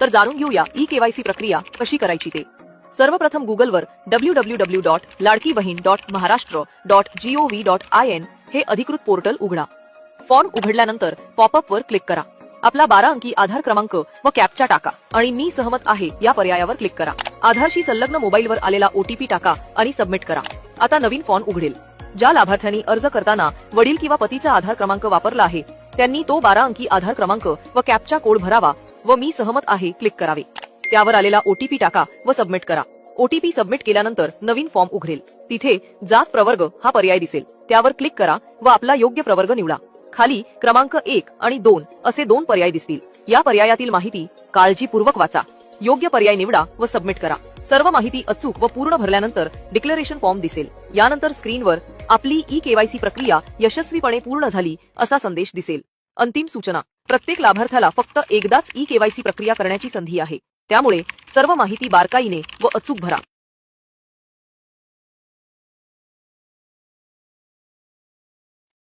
तर जाणून घेऊया ई केवायसी प्रक्रिया कशी करायची ते. सर्वप्रथम गुगलवर W W W dot Ladki Bahin dot Maharashtra dot G O V dot I N हे अधिकृत पोर्टल उघडा. फॉर्म उघडल्यानंतर पॉपअप वर क्लिक करा. आपला बारा अंकी आधार क्रमांक व कॅपचा टाका आणि मी सहमत आहे या पर्यायावर क्लिक करा. आधारशी संलग्न मोबाईलवर आलेला ओटीपी टाका आणि सबमिट करा. आता नवीन फॉर्म उघडेल. ज्या लाभार्थ्यांनी अर्ज करताना वडील किंवा पतीचा आधार क्रमांक वापरला आहे त्यांनी तो बारा अंकी आधार क्रमांक व कॅपचा कोड भरावा व मी सहमत आहे. क्लिक करावे. त्यावर आलेला ओटीपी टाका व सबमिट करा. ओटीपी सबमिट केल्यानंतर नवीन फॉर्म उघडेल. तिथे जात प्रवर्ग हा पर्याय दिसेल. त्यावर क्लिक करा व आपला योग्य प्रवर्ग निवडा. खाली क्रमांक एक आणि दोन असे दोन पर्याय दिसतील. या पर्यायातील माहिती काळजीपूर्वक वाचा. योग्य पर्याय निवडा व सबमिट करा. सर्व माहिती अचूक व पूर्ण भरल्यानंतर डिक्लेरेशन फॉर्म दिसेल. यानंतर स्क्रीनवर आपली ई केवायसी प्रक्रिया यशस्वीपणे पूर्ण झाली असा संदेश दिसेल. अंतिम सूचना. प्रत्येक लाभार्थ्याला फक्त एकदाच ई केवायसी प्रक्रिया करण्याची संधी आहे. त्यामुळे सर्व माहिती बारकाईने व अचूक भरा.